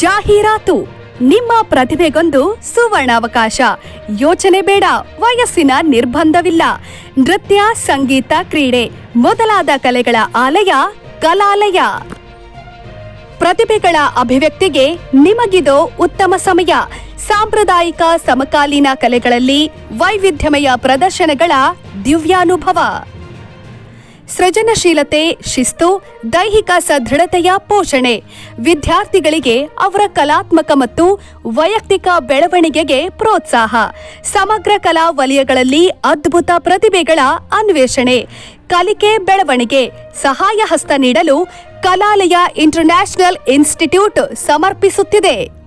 ಜಾಹೀರಾತು. ನಿಮ್ಮ ಪ್ರತಿಭೆಗೊಂದು ಸುವರ್ಣಾವಕಾಶ. ಯೋಚನೆ ಬೇಡ, ವಯಸ್ಸಿನ ನಿರ್ಬಂಧವಿಲ್ಲ. ನೃತ್ಯ, ಸಂಗೀತ, ಕ್ರೀಡೆ, ಮೊದಲಾದ ಕಲೆಗಳ ಆಲಯ, ಕಲಾಲಯ. ಪ್ರತಿಭೆಗಳ ಅಭಿವ್ಯಕ್ತಿಗೆ ನಿಮಗಿದು ಉತ್ತಮ ಸಮಯ. ಸಾಂಪ್ರದಾಯಿಕ ಸಮಕಾಲೀನ ಕಲೆಗಳಲ್ಲಿ ವೈವಿಧ್ಯಮಯ ಪ್ರದರ್ಶನಗಳ ದಿವ್ಯಾನುಭವ. ಸೃಜನಶೀಲತೆ, ಶಿಸ್ತು, ದೈಹಿಕ ಸದೃಢತೆಯ ಪೋಷಣೆ. ವಿದ್ಯಾರ್ಥಿಗಳಿಗೆ ಅವರ ಕಲಾತ್ಮಕ ಮತ್ತು ವೈಯಕ್ತಿಕ ಬೆಳವಣಿಗೆಗೆ ಪ್ರೋತ್ಸಾಹ. ಸಮಗ್ರ ಕಲಾ ವಲಯಗಳಲ್ಲಿ ಅದ್ಭುತ ಪ್ರತಿಭೆಗಳ ಅನ್ವೇಷಣೆ. ಕಲಿಕೆ ಬೆಳವಣಿಗೆ ಸಹಾಯ ಹಸ್ತ ನೀಡಲು ಕಲಾಲಯ ಇಂಟರ್ನ್ಯಾಷನಲ್ ಇನ್ಸ್ಟಿಟ್ಯೂಟ್ ಸಮರ್ಪಿಸುತ್ತಿದೆ.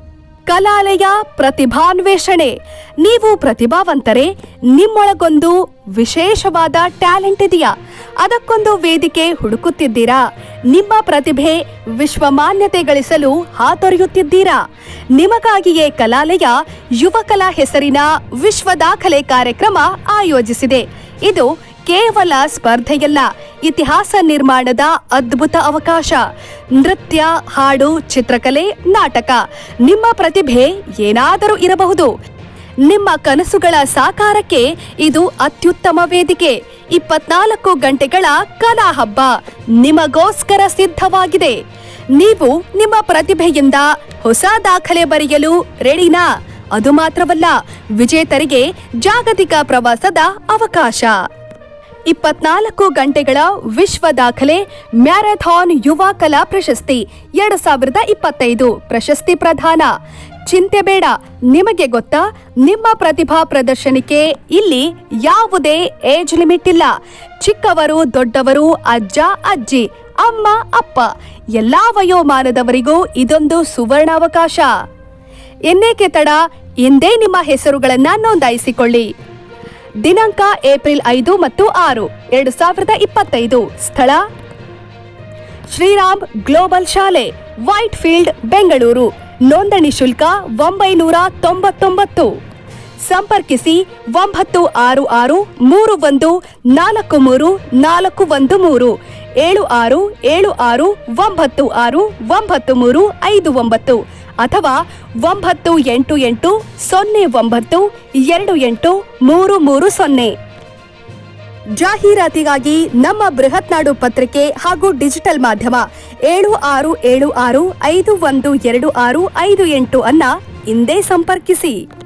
ಕಲಾಲಯ ಪ್ರತಿಭಾನ್ವೇಷಣೆ. ನೀವು ಪ್ರತಿಭಾವಂತರೇ, ನಿಮ್ಮೊಳಗೊಂದು ವಿಶೇಷವಾದ ಟ್ಯಾಲೆಂಟ್ ಇದೆಯಾ? ಅದಕ್ಕೊಂದು ವೇದಿಕೆ ಹುಡುಕುತ್ತಿದ್ದೀರಾ? ನಿಮ್ಮ ಪ್ರತಿಭೆ ವಿಶ್ವಮಾನ್ಯತೆ ಗಳಿಸಲು ಹಾತೊರೆಯುತ್ತಿದ್ದೀರಾ? ನಿಮಗಾಗಿಯೇ ಕಲಾಲಯ ಯುವ ಕಲಾ ಹೆಸರಿನ ವಿಶ್ವ ದಾಖಲೆ ಕಾರ್ಯಕ್ರಮ ಆಯೋಜಿಸಿದೆ. ಇದು ಕೇವಲ ಸ್ಪರ್ಧೆಯಲ್ಲ ಇತಿಹಾಸ ನಿರ್ಮಾಣದ ಅದ್ಭುತ ಅವಕಾಶ. ನೃತ್ಯ, ಹಾಡು, ಚಿತ್ರಕಲೆ, ನಾಟಕ. ನಿಮ್ಮ ಪ್ರತಿಭೆ ಏನಾದರೂ ಇರಬಹುದು. ನಿಮ್ಮ ಕನಸುಗಳ ಸಾಕಾರಕ್ಕೆ ಇದು ಅತ್ಯುತ್ತಮ ವೇದಿಕೆ. ಇಪ್ಪತ್ನಾಲ್ಕು ಗಂಟೆಗಳ ಕಲಾ ಹಬ್ಬ ನಿಮಗೋಸ್ಕರ ಸಿದ್ಧವಾಗಿದೆ. ನೀವು ನಿಮ್ಮ ಪ್ರತಿಭೆಯಿಂದ ಹೊಸ ದಾಖಲೆ ಬರೆಯಲು ರೆಡಿನಾ? ಅದು ಮಾತ್ರವಲ್ಲ, ವಿಜೇತರಿಗೆ ಜಾಗತಿಕ ಪ್ರವಾಸದ ಅವಕಾಶ. ಇಪ್ಪತ್ನಾಲ್ಕು ಗಂಟೆಗಳ ವಿಶ್ವ ದಾಖಲೆ ಮ್ಯಾರಥಾನ್ ಯುವ ಕಲಾ ಪ್ರಶಸ್ತಿ ಎರಡು ಸಾವಿರದ ಇಪ್ಪತ್ತೈದು. ಪ್ರಶಸ್ತಿ ಪ್ರದಾನ ಚಿಂತೆ ಬೇಡ, ನಿಮಗೆ ಗೊತ್ತಾ, ನಿಮ್ಮ ಪ್ರತಿಭಾ ಪ್ರದರ್ಶನಕ್ಕೆ ಇಲ್ಲಿ ಯಾವುದೇ ಏಜ್ ಲಿಮಿಟ್ ಇಲ್ಲ. ಚಿಕ್ಕವರು, ದೊಡ್ಡವರು, ಅಜ್ಜ, ಅಜ್ಜಿ, ಅಮ್ಮ, ಅಪ್ಪ, ಎಲ್ಲಾ ವಯೋಮಾನದವರಿಗೂ ಇದೊಂದು ಸುವರ್ಣಾವಕಾಶ. ಎನ್ನೇಕೆ ತಡ? ಎಂದೇ ನಿಮ್ಮ ಹೆಸರುಗಳನ್ನ ನೋಂದಾಯಿಸಿಕೊಳ್ಳಿ. ದಿನಾಂಕ ಏಪ್ರಿಲ್ ಐದು ಮತ್ತು ಆರು, ಎರಡು ಸಾವಿರದ ಇಪ್ಪತ್ತೈದು. ಸ್ಥಳ? ಶ್ರೀರಾಮ್ ಗ್ಲೋಬಲ್ ಶಾಲೆ ವೈಟ್ ಫೀಲ್ಡ್ ಬೆಂಗಳೂರು. ನೋಂದಣಿ ಶುಲ್ಕ ಒಂಬೈನೂರ ತೊಂಬತ್ತೊಂಬತ್ತು. ಸಂಪರ್ಕಿಸಿ ಒಂಬತ್ತು ಆರು ಆರು ಮೂರು ಒಂದು ನಾಲ್ಕು ಮೂರು ನಾಲ್ಕು ಒಂದು ಮೂರು, ಏಳು ಆರು ಏಳು ಆರು ಒಂಬತ್ತು ಆರು ಒಂಬತ್ತು ಮೂರು ಐದು ಒಂಬತ್ತು. ಅಥವಾ ಒಂಬತ್ತು ಎಂಟು ಎಂಟು ಸೊನ್ನೆ ಒಂಬತ್ತು ಎರಡು ಎಂಟು ಮೂರು ಮೂರು ಸೊನ್ನೆ. ಜಾಹೀರಾತಿಗಾಗಿ ನಮ್ಮ ಬೃಹತ್ ನಾಡು ಪತ್ರಿಕೆ ಹಾಗೂ ಡಿಜಿಟಲ್ ಮಾಧ್ಯಮ ಏಳು ಆರು ಏಳು ಆರು ಐದು ಒಂದು ಎರಡು ಆರು ಐದು ಎಂಟು ಅನ್ನ ಹಿಂದೆ ಸಂಪರ್ಕಿಸಿ.